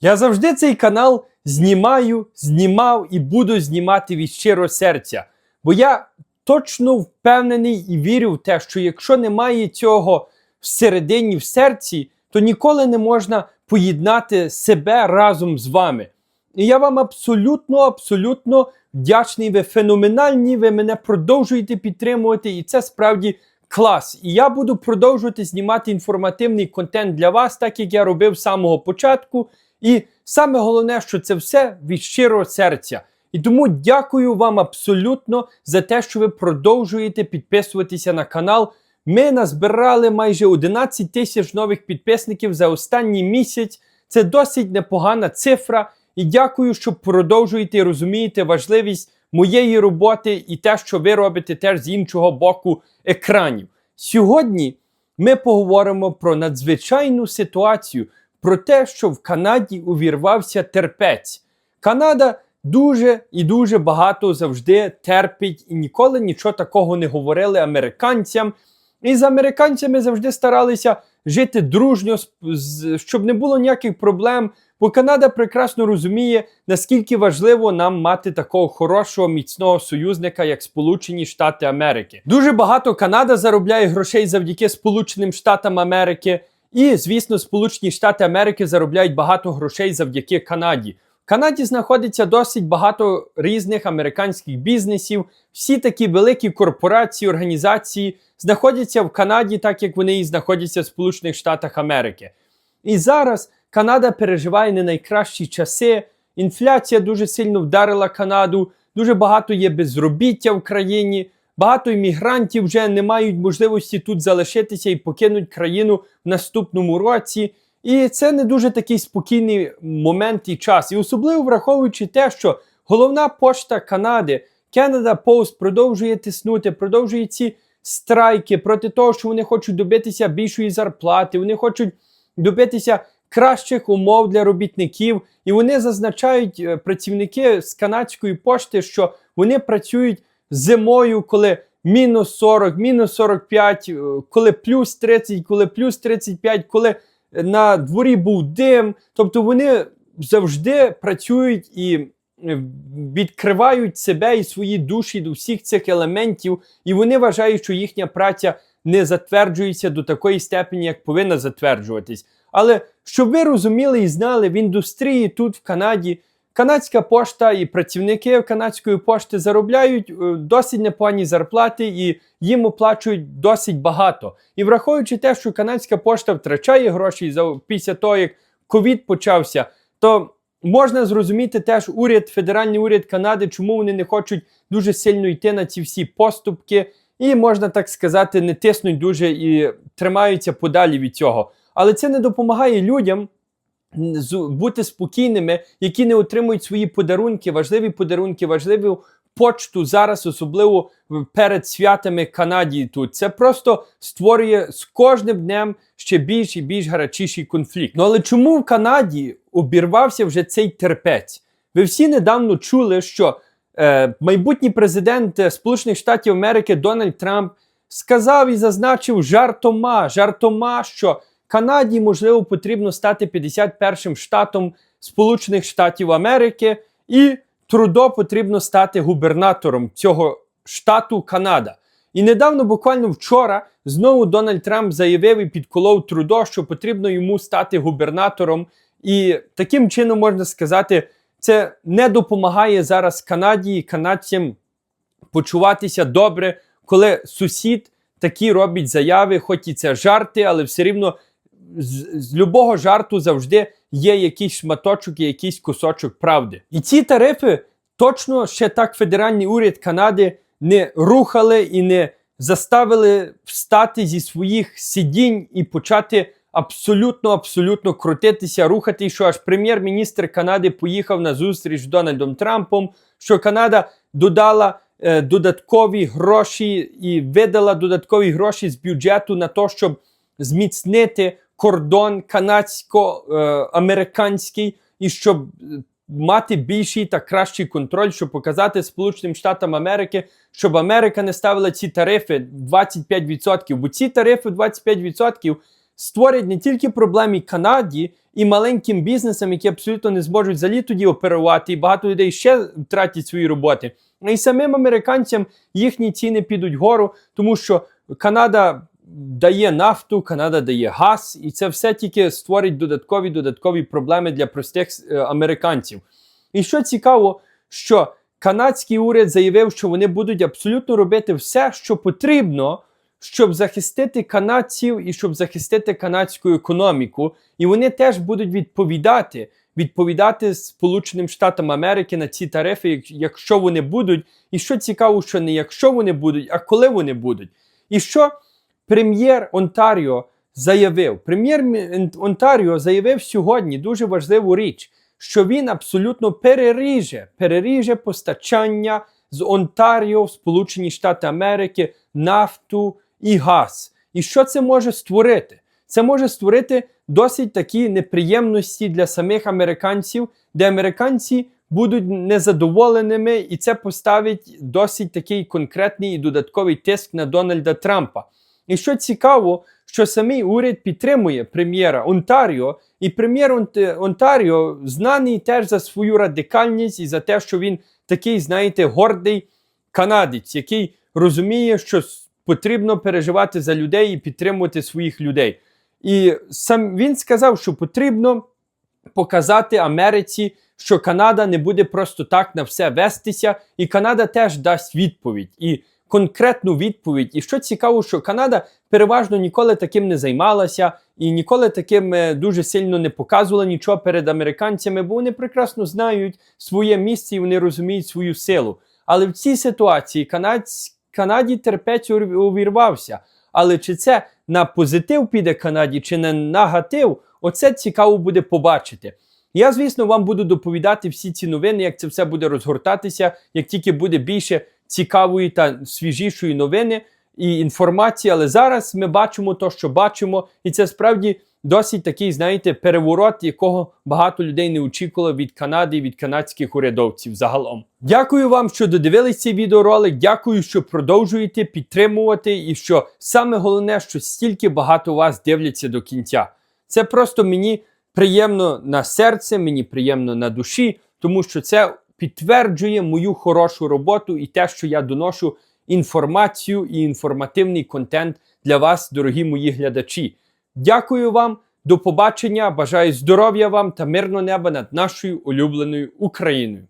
Я завжди цей канал знімаю, знімав і буду знімати від щирого серця. Бо я точно впевнений і вірю в те, що якщо немає цього всередині, в серці, то ніколи не можна поєднати себе разом з вами. І я вам абсолютно, абсолютно вдячний. Ви феноменальні, ви мене продовжуєте підтримувати, і це справді клас. І я буду продовжувати знімати інформативний контент для вас, так як я робив з самого початку. І саме головне, що це все від щирого серця. І тому дякую вам абсолютно за те, що ви продовжуєте підписуватися на канал. Ми назбирали майже 11 тисяч нових підписників за останній місяць. Це досить непогана цифра. І дякую, що продовжуєте і розумієте важливість моєї роботи і те, що ви робите теж з іншого боку екранів. Сьогодні ми поговоримо про надзвичайну ситуацію, про те, що в Канаді увірвався терпець. Канада дуже і дуже багато завжди терпить і ніколи нічого такого не говорили американцям. І з американцями завжди старалися жити дружньо, щоб не було ніяких проблем. Бо Канада прекрасно розуміє, наскільки важливо нам мати такого хорошого міцного союзника, як Сполучені Штати Америки. Дуже багато Канада заробляє грошей завдяки Сполученим Штатам Америки. І, звісно, Сполучені Штати Америки заробляють багато грошей завдяки Канаді. В Канаді знаходиться досить багато різних американських бізнесів. Всі такі великі корпорації, організації знаходяться в Канаді, так як вони і знаходяться в Сполучених Штатах Америки. І зараз Канада переживає не найкращі часи. Інфляція дуже сильно вдарила Канаду, дуже багато є безробіття в країні. Багато іммігрантів вже не мають можливості тут залишитися і покинуть країну в наступному році. І це не дуже такий спокійний момент і час. І особливо враховуючи те, що головна пошта Канади Canada Post продовжує тиснути, продовжує ці страйки проти того, що вони хочуть добитися більшої зарплати, вони хочуть добитися кращих умов для робітників. І вони зазначають е, працівники з канадської пошти, що вони працюють зимою, коли мінус 40, мінус 45, е, коли плюс 30, коли плюс 35, коли на дворі був дим. Тобто вони завжди працюють і е, відкривають себе і свої душі до всіх цих елементів, і вони вважають, що їхня праця не затверджується до такої степені, як повинна затверджуватись. Але щоб ви розуміли і знали, в індустрії тут в Канаді канадська пошта і працівники канадської пошти заробляють е, досить непогані зарплати і їм оплачують досить багато. І враховуючи те, що канадська пошта втрачає гроші після того, як ковід почався, то можна зрозуміти теж уряд, федеральний уряд Канади, чому вони не хочуть дуже сильно йти на ці всі поступки, і можна так сказати, не тиснуть дуже і тримаються подалі від цього. Але це не допомагає людям бути спокійними, які не отримують свої подарунки, важливі подарунки, важливу почту зараз, особливо перед святами Канаді. Тут це просто створює з кожним днем ще більш і більш гарячіший конфлікт. Ну але чому в Канаді обірвався вже цей терпець? Ви всі недавно чули, що е, майбутній президент е, Сполучених Штатів Америки Дональд Трамп сказав і зазначив жартома, жартома, що Канаді, можливо, потрібно стати 51-м штатом Сполучених Штатів Америки, і Трудо потрібно стати губернатором цього штату Канада. І недавно, буквально вчора, знову Дональд Трамп заявив і підколов Трудо, що потрібно йому стати губернатором. І таким чином можна сказати, це не допомагає зараз Канаді і канадцям почуватися добре, коли сусід такі робить заяви, хоч і це жарти, але все рівно з, з любого жарту завжди є якийсь шматочок і якийсь кусочок правди. І ці тарифи точно ще так федеральний уряд Канади не рухали і не заставили встати зі своїх сидінь і почати абсолютно абсолютно крутитися, рухати, що аж прем'єр-міністр Канади поїхав на зустріч з Дональдом Трампом, що Канада додала е, додаткові гроші і видала додаткові гроші з бюджету на те, щоб зміцнити кордон канадсько-американський і щоб мати більший та кращий контроль, щоб показати Сполученим Штатам Америки, щоб Америка не ставила ці тарифи 25%. Бо ці тарифи 25% створять не тільки проблеми Канаді і маленьким бізнесам, які абсолютно не зможуть взагалі тоді оперувати, і багато людей ще втратять свої роботи. А й самим американцям їхні ціни підуть вгору, тому що Канада дає нафту, Канада дає газ, і це все тільки створить додаткові додаткові проблеми для простих е, американців. І що цікаво, що канадський уряд заявив, що вони будуть абсолютно робити все, що потрібно, щоб захистити канадців і щоб захистити канадську економіку. І вони теж будуть відповідати, відповідати Сполученим Штатам Америки на ці тарифи, якщо вони будуть. І що цікаво, що не якщо вони будуть, а коли вони будуть. І що прем'єр Онтаріо заявив? Прем'єр Онтаріо заявив сьогодні дуже важливу річ, що він абсолютно переріже, переріже постачання з Онтаріо в Сполучені Штати Америки нафту і газ. І що це може створити? Це може створити досить такі неприємності для самих американців, де американці будуть незадоволеними, і це поставить досить такий конкретний і додатковий тиск на Дональда Трампа. І що цікаво, що самий уряд підтримує прем'єра Онтаріо, і прем'єр Онтаріо знаний теж за свою радикальність і за те, що він такий, знаєте, гордий канадець, який розуміє, що потрібно переживати за людей і підтримувати своїх людей. І сам він сказав, що потрібно показати Америці, що Канада не буде просто так на все вестися, і Канада теж дасть відповідь. І конкретну відповідь. І що цікаво, що Канада переважно ніколи таким не займалася і ніколи таким е, дуже сильно не показувала нічого перед американцями, бо вони прекрасно знають своє місце і вони розуміють свою силу. Але в цій ситуації Канадсь- Канаді терпець увір- увірвався. Але чи це на позитив піде Канаді, чи на негатив, оце цікаво буде побачити. Я, звісно, вам буду доповідати всі ці новини, як це все буде розгортатися, як тільки буде більше цікавої та свіжішої новини і інформації. Але зараз ми бачимо те, що бачимо, і це справді досить такий, знаєте, переворот, якого багато людей не очікувало від Канади від канадських урядовців загалом. Дякую вам, що додивились цей відеоролик. Дякую, що продовжуєте підтримувати, і що саме головне, що стільки багато вас дивляться до кінця. Це просто мені приємно на серце, мені приємно на душі, тому що це підтверджує мою хорошу роботу і те, що я доношу інформацію і інформативний контент для вас, дорогі мої глядачі. Дякую вам, до побачення. Бажаю здоров'я вам та мирного неба над нашою улюбленою Україною.